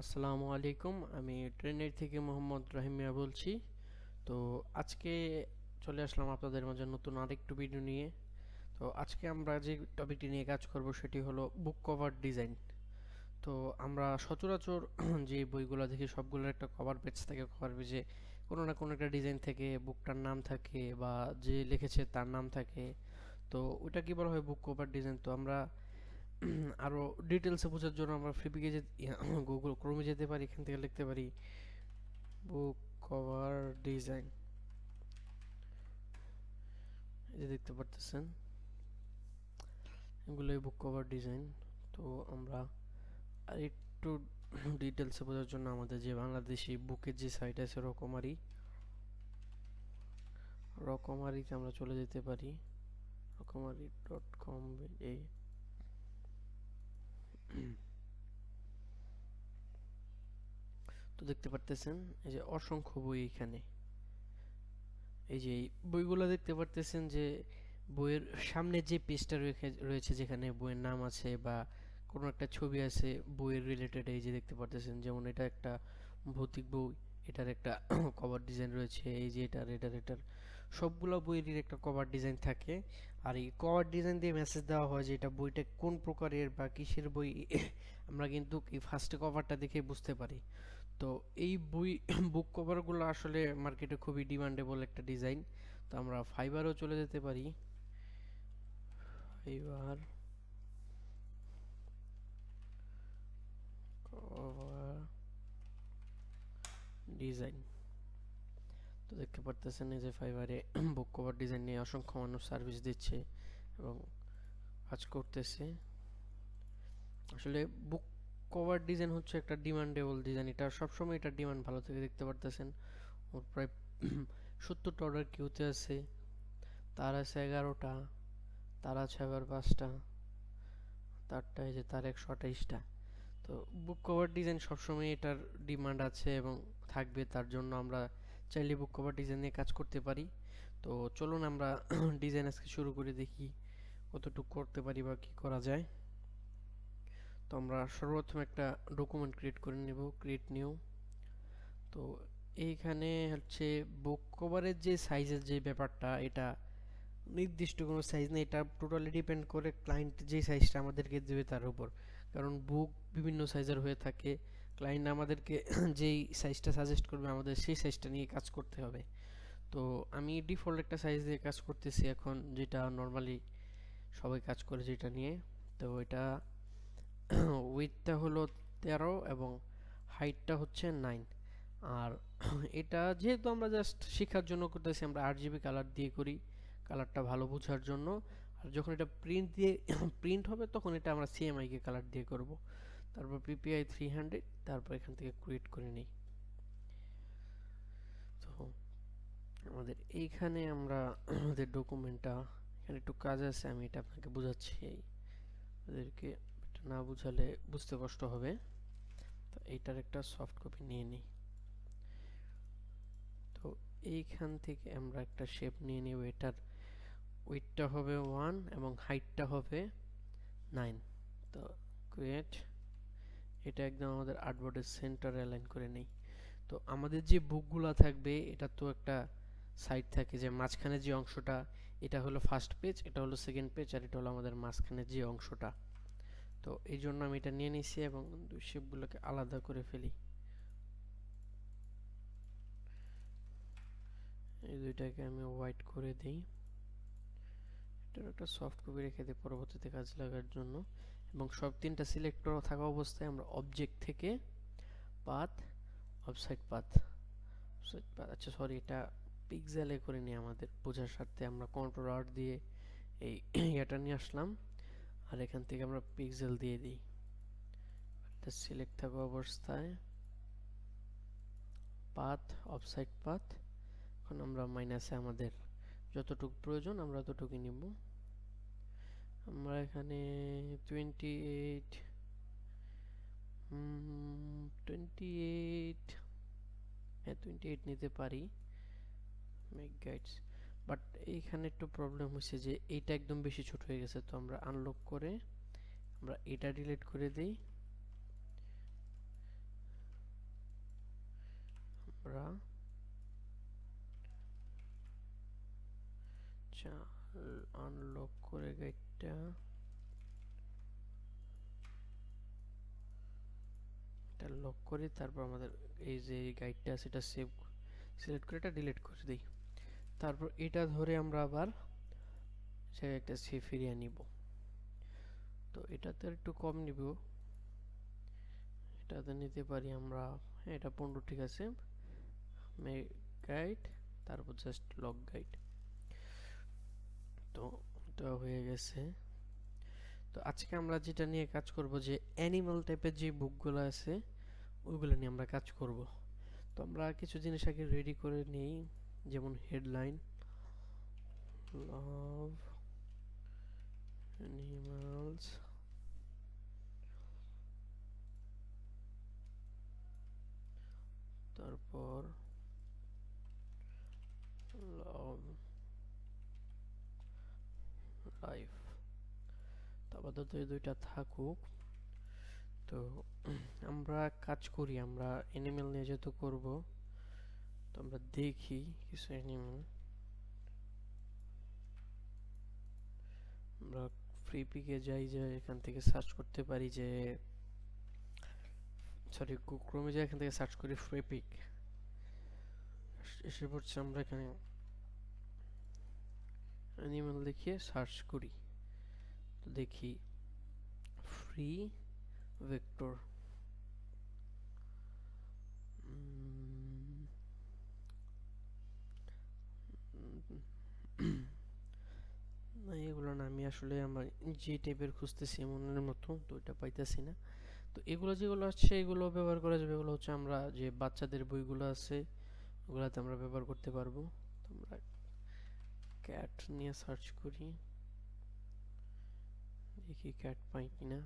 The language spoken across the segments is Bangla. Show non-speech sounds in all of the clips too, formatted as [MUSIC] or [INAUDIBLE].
আসসালামু আলাইকুম। আমি ট্রেনের থেকে মোহাম্মদ রাহিমিয়া বলছি। তো আজকে চলে আসলাম আপনাদের মাঝে নতুন আরেকটু ভিডিও নিয়ে। তো আজকে আমরা যে টপিকটি নিয়ে কাজ করব সেটি হলো বুক কভার ডিজাইন তো আমরা সচরাচর [CLEARS THROAT] যে বইগুলো দেখি সবগুলোর একটা কভার পেজ থাকে কভার পেজে কোনো না কোনো একটা ডিজাইন থেকে বুকটার নাম থাকে বা যে লিখেছে তার নাম থাকে। তো ওটা কি বলা হয় বুক কভার ডিজাইন তো আমরা [CLEARS THROAT] আরও ডিটেলসে বোঝার জন্য আমরা ফ্লিপিকে যে গুগল ক্রোমে যেতে পারি, এখান থেকে লিখতে পারি বুক কভার ডিজাইন যে দেখতে পারতেছেন এগুলোই বুক কভার ডিজাইন তো আমরা আর একটু [CLEARS THROAT] ডিটেলসে বোঝার জন্য আমাদের যে বাংলাদেশি বুকের যে সাইট আছে রকমারি, রকমারিতে আমরা চলে যেতে পারি। রকমারি ডট কম এই [CLEARS THROAT] তো দেখতে পারতেছেন, এই যে অসংখ্য বই এখানে। এই যে বইগুলো দেখতে পারতেছেন যে, বইয়ের সামনে যে পেজটা রয়েছে যেখানে বইয়ের নাম আছে বা কোনো একটা ছবি আছে, বইয়ের রিলেটেড এই যে দেখতে পারতেছেন, যেমন এটা একটা ভৌতিক বই, এটার একটা [CLEARS THROAT] কভার ডিজাইন রয়েছে, এই যে এটার এটার এটার, সবগুলো বইয়েরই একটা কভার ডিজাইন থাকে। আর এই কভার ডিজাইন দিয়ে মেসেজ দেওয়া হয় যে এটা বইটা কোন প্রকারের বা কিসের বই, আমরা কিন্তু এই ফার্স্ট কভারটা দেখে বুঝতে পারি। তো এই বই বুক কভারগুলো আসলে মার্কেটে খুবই ডিমান্ডেবল একটা ডিজাইন তো আমরা ফাইবারও চলে যেতে পারি। ফাইবার কভার ডিজাইন তো দেখতে পারতেছেন এই যে ফাইবারে বুক কভার ডিজাইন নিয়ে অসংখ্য মানুষ সার্ভিস দিচ্ছে এবং কাজ করতেছে। আসলে বুক কভার ডিজাইন হচ্ছে একটা ডিমান্ডেবল ডিজাইন এটা সবসময় এটা ডিমান্ড ভালো থেকে, দেখতে পারতেছেন। ওর প্রায় [CLEARS THROAT] সত্তরটা অর্ডার কিউতে আছে। তার আছে এগারোটা, তার আছে আবার পাঁচটা, তারটা এই যে তার একশো আঠাইশটা। তো বুক কভার ডিজাইন সবসময় এটার ডিমান্ড আছে এবং থাকবে, তার জন্য আমরা চাইলে বুক কভার ডিজাইন নিয়ে কাজ করতে পারি। তো চলুন আমরা [CLEARS THROAT] ডিজাইন আজকে শুরু করে দেখি কতটুকু করতে পারি বা কি করা যায়। তো আমরা সর্বপ্রথম একটা ডকুমেন্ট ক্রিয়েট করে নেব ক্রিয়েট নিউ তো এইখানে হচ্ছে বুক কভারের যে সাইজের যে ব্যাপারটা, এটা নির্দিষ্ট কোনো সাইজ নেই। এটা টোটালি ডিপেন্ড করে ক্লায়েন্ট যে সাইজটা আমাদেরকে দেবে তার উপর। কারণ বুক বিভিন্ন সাইজের হয়ে থাকে। ক্লায়েন্ট আমাদেরকে [CLEARS THROAT] যেই সাইজটা সাজেস্ট করবে, আমাদের সেই সাইজটা নিয়ে কাজ করতে হবে। তো আমি ডিফল্ট একটা সাইজ দিয়ে কাজ করতেছি এখন, যেটা নর্মালি সবাই কাজ করে যেটা নিয়ে। তো এটা [CLEARS THROAT] উইথটা হলো তেরো এবং হাইটটা হচ্ছে নাইন আর [CLEARS THROAT] এটা যেহেতু আমরা জাস্ট শেখার জন্য করতেছি, আমরা আট জিবি কালার দিয়ে করি কালারটা ভালো বোঝার জন্য। আর যখন এটা প্রিন্ট দিয়ে প্রিন্ট হবে, তখন এটা আমরা সিএমআইকে কালার দিয়ে করব। তারপর পিপিআই থ্রি হান্ড্রেড তারপর এখান থেকে ক্রিয়েট করে নিই। তো আমাদের এইখানে আমরা আমাদের ডকুমেন্টটা এখানে একটু কাজ আছে, আমি এটা আপনাকে বোঝাচ্ছি ওদেরকে না বুঝালে বুঝতে কষ্ট হবে। তো এইটার একটা সফট কপি নিয়ে নিই। তো এইখান থেকে আমরা একটা শেপ নিয়ে নেব। এটার উইথটা হবে ওয়ান এবং হাইটটা হবে নাইন তো ক্রিয়েট এটা একদম আমাদের আর্টবোর্ডের সেন্টার অ্যালাইন করে নেই। তো আমাদের যে বুকগুলো থাকবে, এটা তো একটা সাইড থাকে যে মাঝখানে যে অংশটা, এটা হলো ফার্স্ট পেজ এটা হলো সেকেন্ড পেজ আর এটা হলো আমাদের মাঝখানে যে অংশটা। তো এই জন্য আমি এটা নিয়ে নিছি এবং দুই শেপগুলোকে আলাদা করে ফেলি। এই দুইটাকে আমি হোয়াইট করে দিই। এটার একটা সফট কপি রেখে দিই, পরবর্তীতে কাজ লাগার জন্য। এবং সব তিনটা সিলেক্ট করা থাকা অবস্থায় আমরা অবজেক্ট থেকে path website path website path আচ্ছা সরি এটা পিক্সেলে করে নিই আমাদের বোঝার সাথে আমরা কন্ট্রোল আর্ট দিয়ে এই [COUGHS] এটা নিয়ে আসলাম। আর এখান থেকে আমরা পিক্সেল দিয়ে দিই। এটা সিলেক্ট থাকা অবস্থায় পাথ অফসাইড পাথ এখন আমরা মাইনাসে আমাদের যতটুকু প্রয়োজন আমরা ততটুকু নিব। আমরা এখানে টোয়েন্টি এইট টোয়েন্টি এইট হ্যাঁ টোয়েন্টি এইট নিতে পারি। মেক গাইডস বাট এইখানে একটু প্রবলেম হচ্ছে যে এইটা একদম বেশি ছোট হয়ে গেছে, তো আমরা আনলক করে আমরা এটা ডিলিট করে দিই। আচ্ছা আনলক করে গাইডটা এটা লক করি, তারপর আমাদের এই যে গাইডটা আছে, এটা সেভ সিলেক্ট করে এটা ডিলিট করে দিই। তারপর এটা ধরে আমরা আবার সে একটা সেভ ফিরিয়ে নিব। তো এটাতে একটু কম নিব। এটাতে নিতে পারি আমরা হ্যাঁ এটা পনেরো, ঠিক আছে। গাইড তারপর জাস্ট লক গাইড তো এটা হয়ে গেছে। তো আজকে আমরা যেটা নিয়ে কাজ করব যে অ্যানিমাল টাইপের যে বুকগুলো আছে, ওইগুলো নিয়ে আমরা কাজ করব। তো আমরা কিছু জিনিস আগে রেডি করে নিই, যেমন হেডলাইন লাভ অ্যানিমালস তারপর লাভ লাইফ আপাতত এই দুইটা থাকুক। তো আমরা কাজ করি, আমরা অ্যানিমেল নিয়ে যেহেতু করব, তো আমরা দেখি কিছু অ্যানিমেল আমরা ফ্রি পিকে যাই যে এখান থেকে সার্চ করতে পারি যে সরি ক্রমে যাই এখান থেকে সার্চ করি ফ্রি পিক এসে পড়ছে আমরা এখানে। অ্যানিমেল দেখিয়ে সার্চ করি। তো দেখি ফ্রি ভেক্টর না এগুলো না, আমি আসলে আমার যে টাইপের খুঁজতেছি এমনের মতো, তো এটা পাইতেছি না। তো এগুলো যেগুলো আসছে এগুলো ব্যবহার করা যাবে, এগুলো হচ্ছে আমরা যে বাচ্চাদের বইগুলো আছে, ওগুলাতে আমরা ব্যবহার করতে পারব। তো আমরা ক্যাট নিয়ে সার্চ করি। দেখি ক্যাট পাই কিনা।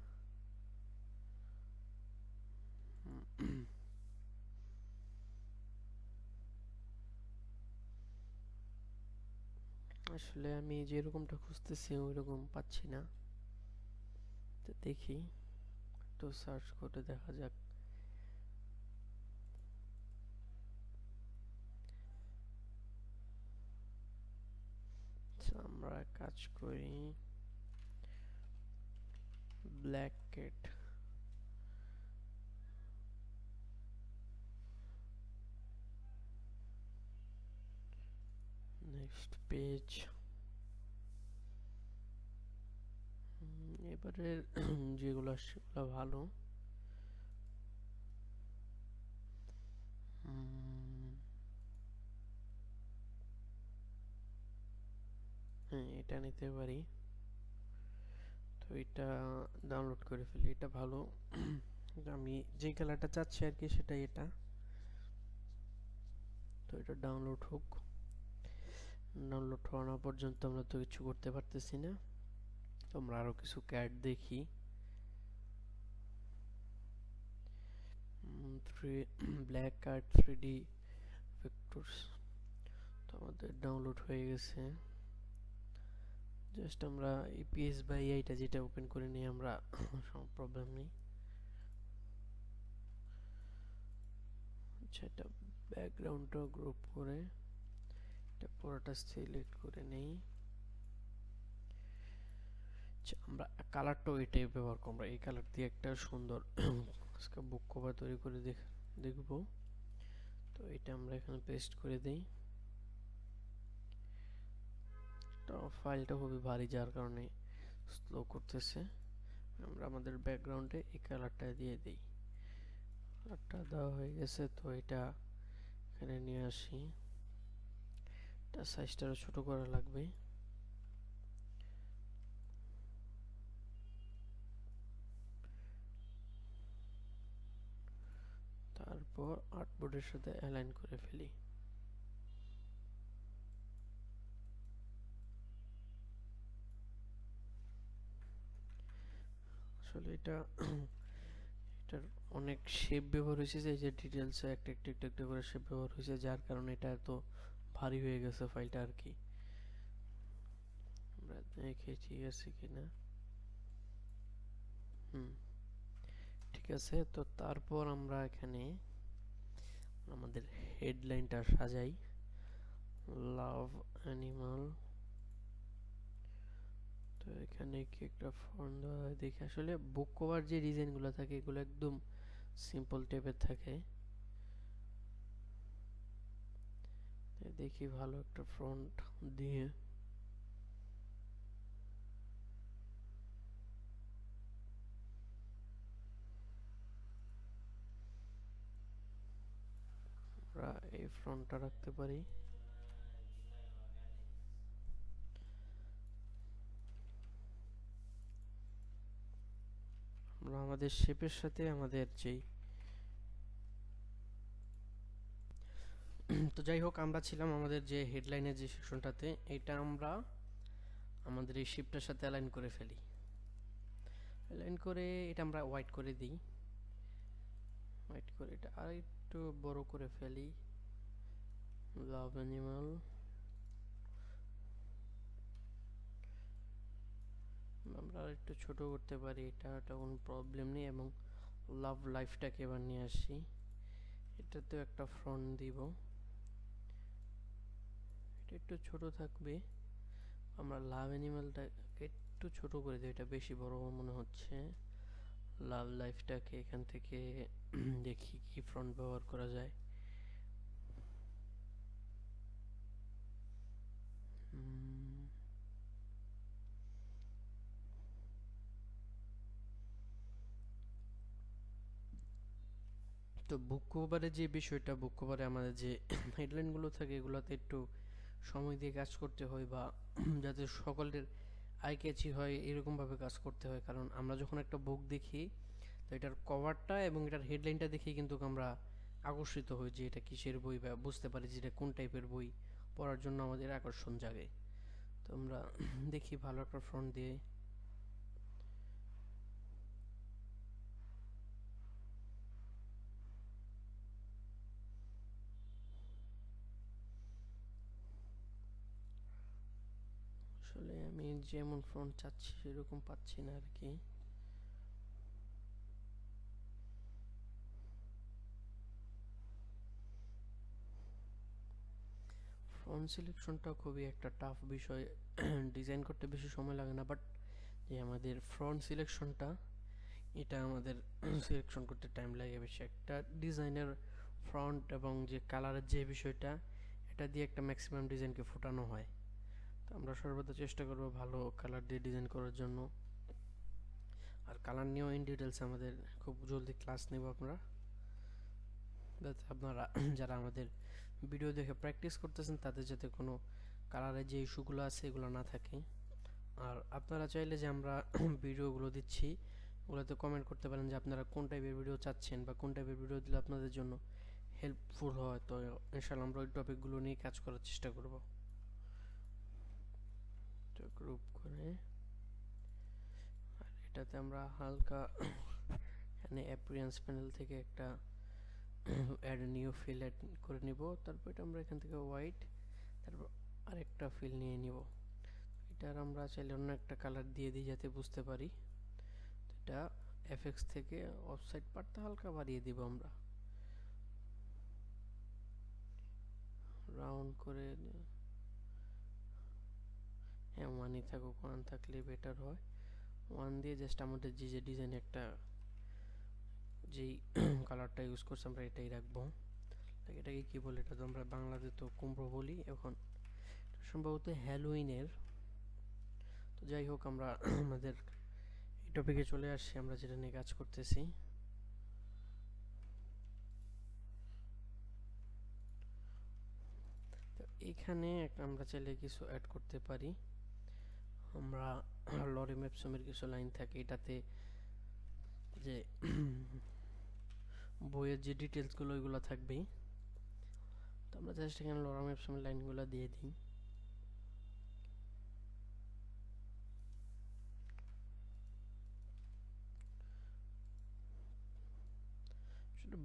আসলে আমি যেরকমটা খুঁজতেছি ওই রকম পাচ্ছি না। তো দেখি, একটু সার্চ করে দেখা যাক আমরা কাজ করি ব্ল্যাক ক্যাট নেক্সট পেজ এবারে [CLEARS THROAT] যেগুলো আসছে সেগুলো ভালো। হ্যাঁ এটা নিতে পারি। তো এটা ডাউনলোড করে ফেলি, এটা ভালো। আমি যে কালারটা চাচ্ছি আর কি সেটাই এটা। তো এটা ডাউনলোড হোক। ডাউনলোড হওয়া পর্যন্ত আমরা তো কিছু করতে পারতেছি না। আমরা আরও কিছু ক্যাট দেখি। Three black card three D vectors তো আমাদের ডাউনলোড হয়ে গেছে। জাস্ট আমরা ইপিএস বা এইটা যেটা ওপেন করে নিই আমরা সব প্রবলেম নেই। আচ্ছা এটা ব্যাকগ্রাউন্ডটা গ্রুপ করে, এটা পুরোটা সিলেক্ট করে নেই। আচ্ছা আমরা কালারটাও এটাই ব্যবহার করব। এই কালার দিয়ে একটা সুন্দর বুক কভার তৈরি করে দেখ, দেখব। তো এটা আমরা এখানে পেস্ট করে দেই। ফাইলটা খুবই ভারী, যার কারণে স্লো করতেছে। আমরা আমাদের ব্যাকগ্রাউন্ডে এই কালারটা দিয়ে দিই। কালারটা দেওয়া হয়ে গেছে, তো এটা এখানে নিয়ে আসি। এটা সাইজটা ছোট করা লাগবে। তারপর আর্টবোর্ডের সাথে অ্যালাইন করে ফেলি। আসলে এটা, এটার অনেক শেপ ব্যবহার হয়েছে যে যে ডিটেলসে একটা একটা একটা একটা করে শেপ ব্যবহার হয়েছে, যার কারণে এটা এত ভারী হয়ে গেছে ফাইলটা আর কি। আমরা দেখি ঠিক আছে কিনা। হুম, ঠিক আছে, তো তারপর আমরা এখানে আমাদের হেডলাইনটা সাজাই। লাভ অ্যানিমাল তো এখানে কি একটা ফন্ট দেওয়া দেখি। আসলে বুক কভার যে ডিজাইনগুলো থাকে, এগুলো একদম সিম্পল টাইপের থাকে। দেখি ভালো একটা ফ্রন্ট দিয়ে। আমরা এই ফ্রন্টটা রাখতে পারি। আমরা আমাদের শেপের সাথে আমাদের যেই তো যাই হোক, আমরা ছিলাম আমাদের যে হেডলাইনের যে সেকশনটাতে এটা আমরা আমাদের এই শিপটার সাথে অ্যালাইন করে ফেলি। অ্যালাইন করে এটা আমরা হোয়াইট করে দিই। হোয়াইট করে এটা আর একটু বড় করে ফেলি। লাভ অ্যানিমাল আমরা একটু ছোট করতে পারি, এটা এটা কোনো প্রবলেম নেই এবং লাভ লাইফটাকে এবার নিয়ে আসি। এটাতেও একটা ফ্রন্ট দিব। এটা একটু ছোট থাকবে। আমরা লাভ অ্যানিমালটাকে একটু ছোট করে দিই, এটা বেশি বড় মনে হচ্ছে। লাভ লাইফটাকে এখান থেকে [CLEARS THROAT] দেখি কি ফ্রন্ট ব্যবহার করা যায়। তো বুক কভারের যে বিষয়টা বুক কভারে আমাদের যে [COUGHS] হেডলাইনগুলো থাকে, এগুলোতে একটু সময় দিয়ে কাজ করতে হয় বা [COUGHS] যাতে সকলের আই ক্যাচি হয়, এরকমভাবে কাজ করতে হয়। কারণ আমরা যখন একটা বুক দেখি, তো এটার কভারটা এবং এটার হেডলাইনটা দেখে কিন্তু আমরা আকর্ষিত হই যে এটা কিসের বই বা বুঝতে পারি যে এটা কোন টাইপের বই পড়ার জন্য আমাদের আকর্ষণ জাগে। তো আমরা [COUGHS] দেখি ভালো একটা ফ্রন্ট দিয়ে আসলে আমি যেমন ফ্রন্ট চাচ্ছি সেরকম পাচ্ছি না আর কি ফ্রন্ট সিলেকশনটা খুবই একটা টাফ বিষয়। [CLEARS THROAT] ডিজাইন করতে বেশি সময় লাগে না বাট যে আমাদের ফ্রন্ট সিলেকশনটা এটা আমাদের [CLEARS THROAT] সিলেকশন করতে টাইম লাগে বেশি। একটা ডিজাইনের ফ্রন্ট এবং যে কালারের যে বিষয়টা, এটা দিয়ে একটা ম্যাক্সিমাম ডিজাইনকে ফোটানো হয়। আমরা সর্বদা চেষ্টা করব ভালো কালার দিয়ে ডিজাইন করার জন্য। আর কালার নিয়েও ইন ডিটেলস আমাদের খুব জলদি ক্লাস নেব আপনারা যাতে আপনারা, যারা আমাদের ভিডিও দেখে প্র্যাকটিস করতেছেন, তাদের যাতে কোনো কালারের যে ইস্যুগুলো আছে, এগুলো না থাকে। আর আপনারা চাইলে যে আমরা [CLEARS THROAT] ভিডিওগুলো দিচ্ছি, ওগুলোতে কমেন্ট করতে পারেন যে আপনারা কোন টাইপের ভিডিও চাচ্ছেন বা কোন টাইপের ভিডিও দিলে আপনাদের জন্য হেল্পফুল হয়। তো ইনশাল্লাহ আমরা ওই টপিকগুলো নিয়ে কাজ করার চেষ্টা করব। তো গ্রুপ করে। আর এটাতে আমরা হালকা এখানে অ্যাপিয়ারেন্স প্যানেল থেকে একটা অ্যাড নিউ ফিল অ্যাড করে নিব। তারপর এটা আমরা এখান থেকে হোয়াইট তারপর আরেকটা ফিল নিয়ে নিব। এটার আমরা চাইলে অন্য একটা কালার দিয়ে দিই যাতে বুঝতে পারি। এটা এফএক্স থেকে অফসাইড পার্টটা হালকা বাড়িয়ে দিব আমরা। রাউন্ড করে হ্যাঁ ওয়ানই থাকুক ওয়ান থাকলে বেটার হয়। ওয়ান দিয়ে জাস্ট আমাদের যে যে ডিজাইন একটা, যেই [CLEARS THROAT] কালারটা ইউজ করছি আমরা এটাই রাখব। এটাকে কি বলে? এটা তো আমরা বাংলাতে তো কুমড়ো বলি। এখন সম্ভবত হ্যালোইনের তো যাই হোক, আমরা [CLEARS THROAT] আমাদের এই টপিকে চলে আসছি। আমরা যেটা নিয়ে কাজ করতেছি। তো এখানে আমরা চাইলে কিছু অ্যাড করতে পারি। আমরা লরি ম্যাপসমের কিছু লাইন থাকে এটাতে যে বইয়ের যে ডিটেলসগুলো ওইগুলো থাকবেই। তো আমরা জাস্ট এখানে লরা ম্যাপসমের লাইনগুলো দিয়ে দিই।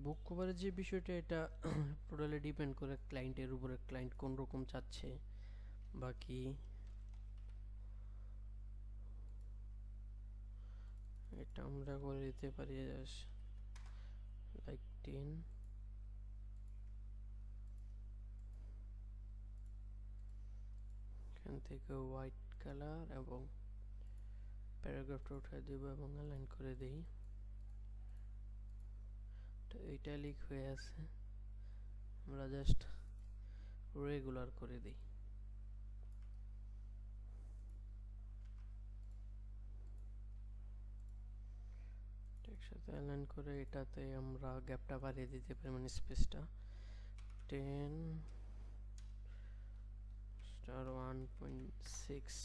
বুক কভারের যে বিষয়টা, এটা টোটালি ডিপেন্ড করে ক্লায়েন্টের উপরে ক্লায়েন্ট কোন রকম চাচ্ছে বাকি এটা আমরা করে দিতে পারি লাইক টেন এখান থেকে হোয়াইট কালার এবং প্যারাগ্রাফটা উঠে দেব এবং অ্যালাইন করে দিই। তো এইটা লিক হয়ে আছে। আমরা জাস্ট রেগুলার করে দিই। একসাথে অ্যালাইন করে এটাতে আমরা গ্যাপটা বাড়িয়ে দিতে পারি মানে স্পেসটা ten star one point six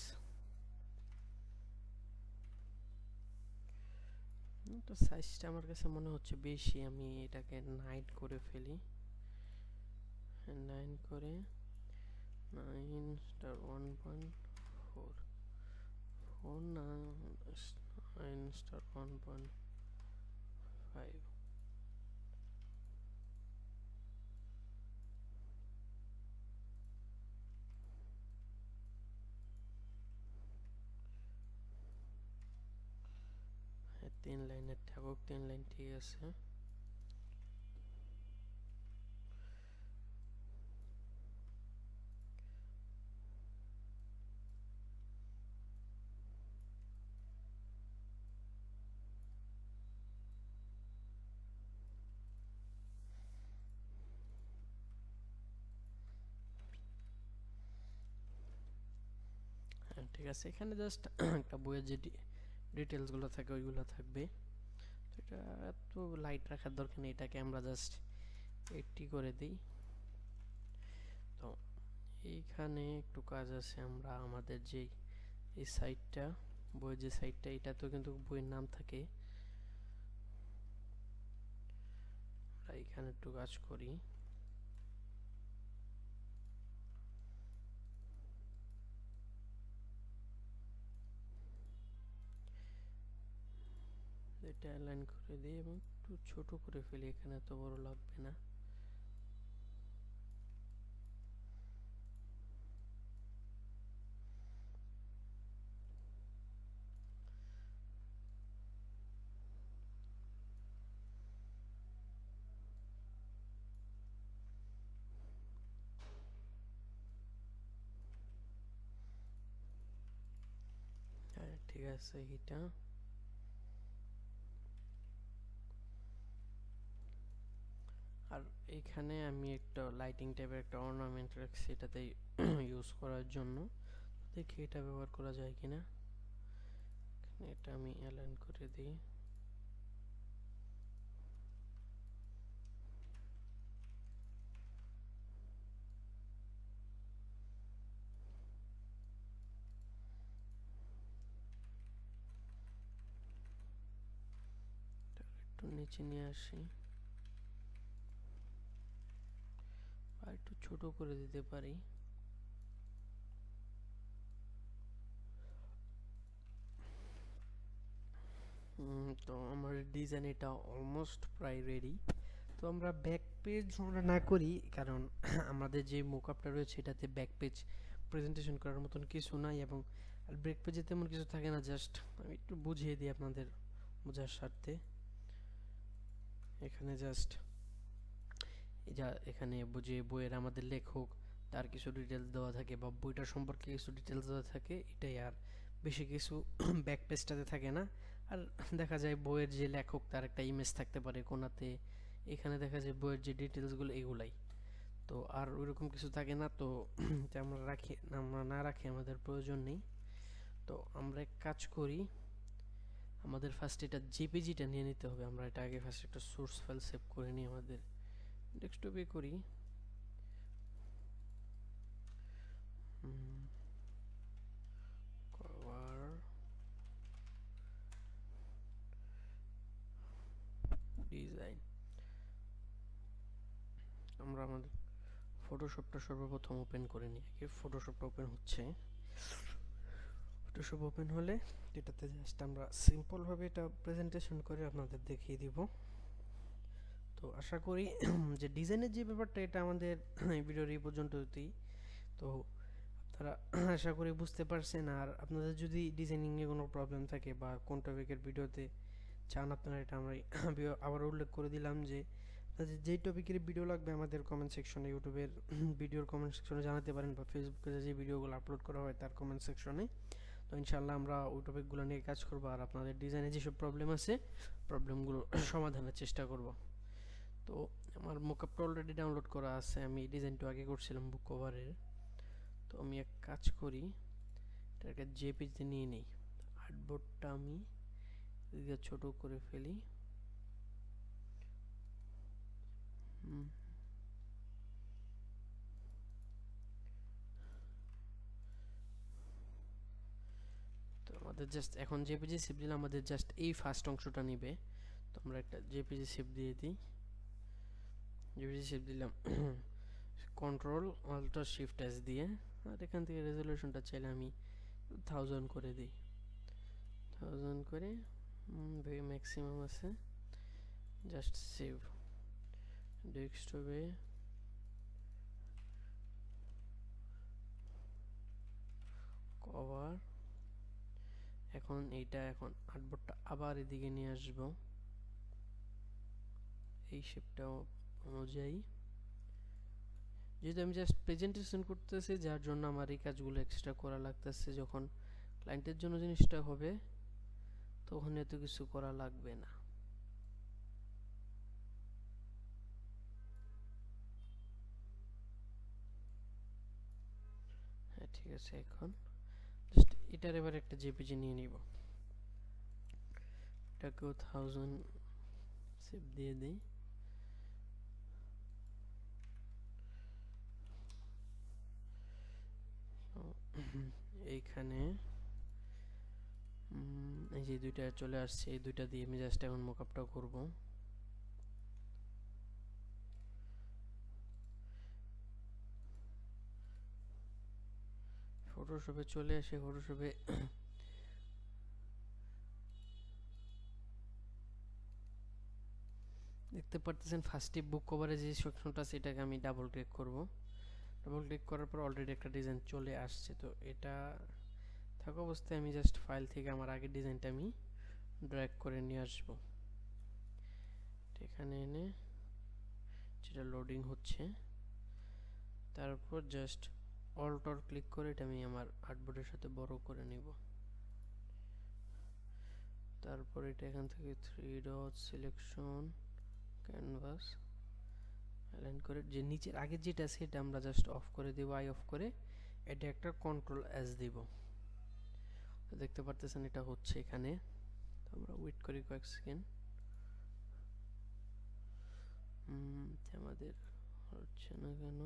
তো সাইজটা আমার কাছে মনে হচ্ছে বেশি, আমি এটাকে নাইট করে ফেলি। নাইন করে nine star one point four four nine star one point five তিন লাইনের থাকুক তিন লাইন ঠিক আছে হ্যাঁ ঠিক আছে। এখানে জাস্ট একটা বইয়ের যে ডিটেলসগুলো থাকে, ওইগুলো থাকবে। তো এটা এত লাইট রাখার দরকার নেই, এটাকে আমরা জাস্ট এইটটি করে দিই। তো এইখানে একটু কাজ আছে আমরা, আমাদের যেই এই সাইটটা বইয়ের যে সাইটটা তো কিন্তু বইয়ের নাম থাকে। আমরা এখানে একটু কাজ করি। এটা অ্যালাইন করে দিই এবং একটু ছোট করে ফেলি এখানে এত বড় লাগবে না হ্যাঁ ঠিক আছে এটা আর এখানে আমি একটা লাইটিং টাইপের একটা অর্নামেন্ট রাখছি এটাতে [CLEARS THROAT] ইউজ করার জন্য। দেখি এটা ব্যবহার করা যায় কিনা। এটা আমি অ্যালাইন করে দিই। একটু নিচে নিয়ে আসি আর একটু ছোট করে দিতে পারি। তো আমার ডিজাইন এটা অলমোস্ট প্রায় রেডি তো আমরা ব্যাক পেজ আমরা না করি, কারণ [CLEARS THROAT] আমাদের যে মোকআপটা রয়েছে এটাতে ব্যাক পেজ প্রেজেন্টেশন করার মতন কিছু নাই এবং আর ব্রেক পেজে তেমন কিছু থাকে না জাস্ট আমি একটু বুঝিয়ে দিই আপনাদের বোঝার স্বার্থে। এখানে জাস্ট যা এখানে যে বইয়ের আমাদের লেখক, তার কিছু ডিটেলস দেওয়া থাকে বা বইটার সম্পর্কে কিছু ডিটেলস দেওয়া থাকে, এটাই আর। বেশি কিছু [CLEARS THROAT] ব্যাক পেজটাতে থাকে না। আর দেখা যায় বইয়ের যে লেখক, তার একটা ইমেজ থাকতে পারে কোনাতে এখানে দেখা যায় বইয়ের যে ডিটেলসগুলো এগুলাই। তো আর ওইরকম কিছু থাকে না, তো [CLEARS THROAT] আমরা রাখি, আমরা না রাখি আমাদের প্রয়োজন নেই। তো আমরা এক কাজ করি, আমাদের ফার্স্ট এটা জেপিজিটা নিয়ে নিতে হবে। আমরা এটা আগে ফার্স্ট একটা সোর্স ফাইল সেভ করে নিই আমাদের। ডেস্কটপে করি। কভার। ডিজাইন। আমরা আমাদের ফটোশপটা সর্বপ্রথম ওপেন করে নিই। আগে ফটোশপটা ওপেন হচ্ছে। ফটোশপ ওপেন হলে এটাতে জাস্ট আমরা সিম্পলভাবে এটা প্রেজেন্টেশন করে আপনাদের দেখিয়ে দিব। তো আশা করি [CLEARS THROAT] যে ডিজাইনের যে ব্যাপারটা, এটা আমাদের ভিডিওর [CLEARS THROAT] এই পর্যন্তই তো আপনারা [CLEARS THROAT] আশা করি বুঝতে পারছেন। আর আপনাদের যদি ডিজাইনিংয়ে কোনো প্রবলেম থাকে বা কোন টপিকের ভিডিওতে চান, আপনারা এটা আমরা আবার উল্লেখ করে দিলাম যে তাদের যেই টপিকের ভিডিও লাগবে, আমাদের কমেন্ট সেকশনে ইউটিউবের ভিডিওর কমেন্ট সেকশনে জানাতে পারেন বা ফেসবুকে যে ভিডিওগুলো আপলোড করা হয়, তার কমেন্ট সেকশনে তো ইনশাল্লাহ আমরা ওই টপিকগুলো নিয়ে কাজ করব। আর আপনাদের ডিজাইনে যেসব প্রবলেম আছে প্রবলেমগুলো সমাধানের চেষ্টা করব। তো আমার মোকআপটা অলরেডি ডাউনলোড করা আছে, আমি ডিজাইনটা আগে করছিলাম বুক কভারের তো আমি এক কাজ করি এটাকে জেপিতে নিয়ে নিই। আর্টবোর্ডটা আমি ছোট করে ফেলি। তো আমাদের জাস্ট এখন জেপিজি সেভ দিলে আমাদের জাস্ট এই ফার্স্ট অংশটা নিবে। তো আমরা একটা জেপিজি সেভ দিয়ে দিই। জেপিজি দিলাম। কন্ট্রোল অল্টার শিফট এস দিয়ে। আর এখান থেকে রেজলিউশনটা চাইলে আমি থাউজেন্ড করে দিই। থাউজেন্ড করে ম্যাক্সিমাম আছে। জাস্ট সেভ ডেস্কটপে কভার এখন এইটা, এখন আর্টবোর্ডটা আবার এদিকে নিয়ে আসব। এই শেপটা অনুযায়ী। যেহেতু আমি জাস্ট প্রেজেন্টেশন করতেছি, যার জন্য আমার এই কাজগুলো এক্সট্রা করা লাগতেছে, যখন ক্লায়েন্টের জন্য জিনিসটা হবে, তখন এত কিছু করা লাগবে না। হ্যাঁ ঠিক আছে, এখন জাস্ট এটার এবার একটা জেপিজি নিয়ে নিব। এটাকেও থাউজেন্ড সেভ দিয়ে দিই। এইখানে এই যে দুইটা চলে আসছে, এই দুইটা দিয়ে আমি জাস্ট এখন মোকআপটা করব। ফটোশপে চলে আসে ফটোশপে দেখতে পারতেছেন ফার্স্টে বুক কভারে যে সেকশনটা এটাকে আমি ডাবল ক্লিক করব। ডাবল ক্লিক করার পর অলরেডি একটা ডিজাইন চলে আসছে। তো এটা থাকা অবস্থায় আমি জাস্ট ফাইল থেকে আমার আগের ডিজাইনটা আমি ড্র্যাগ করে নিয়ে আসব। এখানে এনে যেটা লোডিং হচ্ছে, তারপর জাস্ট অল্টর ক্লিক করে এটা আমি আমার আর্টবোর্ডের সাথে বড় করে নিব। তারপর এটা এখান থেকে three dot selection canvas align করে, যে নিচের আগের যেটা সেটা আমরা জাস্ট অফ করে দেব আই অফ করে। এটা একটা কন্ট্রোল এস দিব। দেখতে পারতেছেন এটা হচ্ছে এখানে। আমরা ওয়েট করি কয়েক সেকেন্ড আমাদের হচ্ছে না কেন?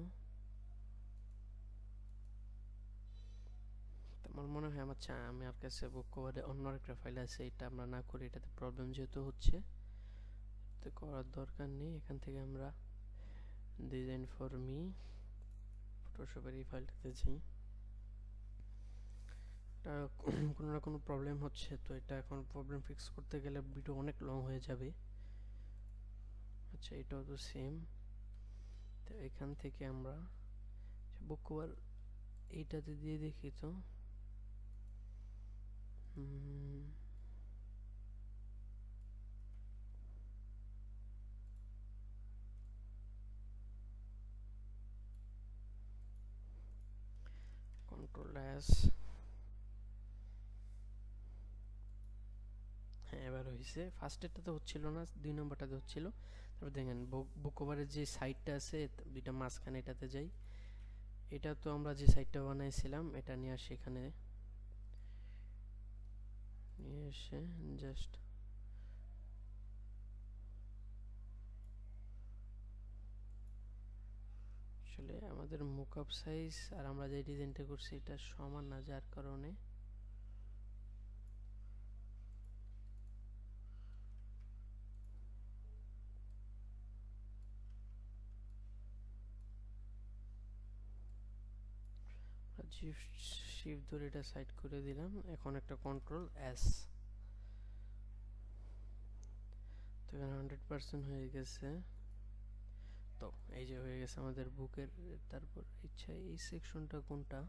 আমার মনে হয় আমার চা আমি আর কাছে বুক কভারে অন্য একটা ফাইল আছে, এটা আমরা না করি এটাতে প্রবলেম যেহেতু হচ্ছে তো করার দরকার নেই। এখান থেকে আমরা ডিজাইন ফর মি ফটোশপের এই ফাইলটাতে যাই। এটা [COUGHS] কোনো না কোনো প্রবলেম হচ্ছে, তো এটা এখন প্রবলেম ফিক্স করতে গেলে ভিডিও অনেক লং হয়ে যাবে। আচ্ছা এটাও তো সেম তো এখান থেকে আমরা বুক কভার এইটাতে দিয়ে দেখি তো। কন্ট্রোল এস হ্যাঁ এবার হয়েছে ফার্স্টেরটাতে হচ্ছিল না, দুই নম্বরটাতে হচ্ছিল। তারপর দেখেন বুক কভারের যে সাইডটা আছে দুইটা মাঝখানে এটাতে যাই। এটা তো আমরা যে সাইডটা বানাইছিলাম, এটা নিয়ে আসি এখানে নিয়ে এসে জাস্ট আসলে আমাদের মুকআপ সাইজ আর আমরা যে ডিজাইনটা করছি এটা সমান না, যার কারণে শিফট ধরে এটা সাইড করে দিলাম। এখন একটা কন্ট্রোল এস তো এখানে হান্ড্রেড পার্সেন্ট হয়ে গেছে। তো এই যে হয়ে গেছে আমাদের বুকের, তারপর ইচ্ছা, এই সেকশনটা কোনটা?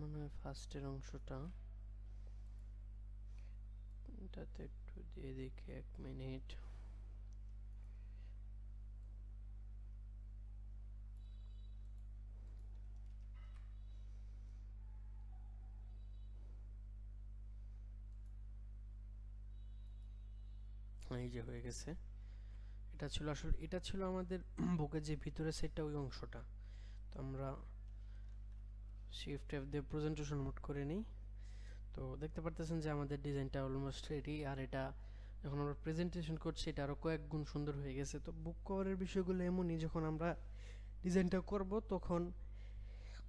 মনে হয় ফার্স্টের অংশটা। এটাতে একটু দিয়ে দেখি, এক মিনিট এই যে হয়ে গেছে, এটা ছিল আসলে, এটা ছিল আমাদের বুকের যে ভিতরে সেটটা ওই অংশটা। তো আমরা শিফট এফ দিয়ে প্রেজেন্টেশন মোড করে নিই। তো দেখতে পারতেছেন যে আমাদের ডিজাইনটা অলমোস্ট রেডি আর এটা যখন আমরা প্রেজেন্টেশন করছি, এটা আরও কয়েক গুণ সুন্দর হয়ে গেছে। তো বুক কভারের বিষয়গুলো এমনই, যখন আমরা ডিজাইনটা করব, তখন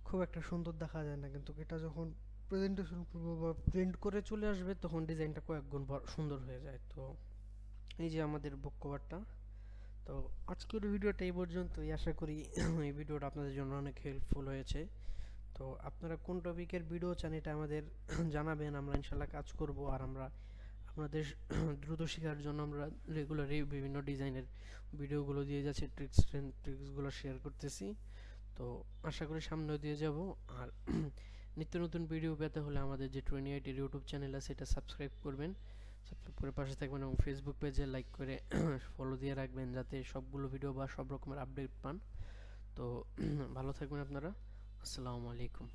খুব একটা সুন্দর দেখা যায় না। কিন্তু এটা যখন প্রেজেন্টেশন করব বা প্রিন্ট করে চলে আসবে, তখন ডিজাইনটা কয়েক গুণ সুন্দর হয়ে যায়। তো এই যে আমাদের বুক তো আজকের ভিডিওটা এই পর্যন্তই। আশা করি [CLEARS THROAT] এই ভিডিওটা আপনাদের জন্য অনেক হেল্পফুল হয়েছে। তো আপনারা কোন টপিকের ভিডিও চান এটা আমাদের [CLEARS THROAT] জানাবেন। আমরা ইনশাল্লাহ কাজ করব আর আমরা আপনাদের [CLEARS THROAT] দ্রুত শেখার জন্য আমরা রেগুলারই বিভিন্ন ডিজাইনের ভিডিওগুলো দিয়ে যাচ্ছি ট্রিক্স ট্রিক্সগুলো শেয়ার করতেছি। তো আশা করি সামনেও দিয়ে যাব। আর নিত্য নতুন ভিডিও পেতে হলে আমাদের যে টোয়েন্টি এইটের ইউটিউব চ্যানেল আছে, এটা সাবস্ক্রাইব করবেন। সাবস্ক্রাইব করে পাশে থাকবেন এবং ফেসবুক পেজে লাইক করে [CLEARS THROAT] ফলো দিয়ে রাখবেন যাতে সবগুলো ভিডিও বা সব রকমের আপডেট পান। তো [CLEARS THROAT] ভালো থাকবেন আপনারা। আসসালামু আলাইকুম।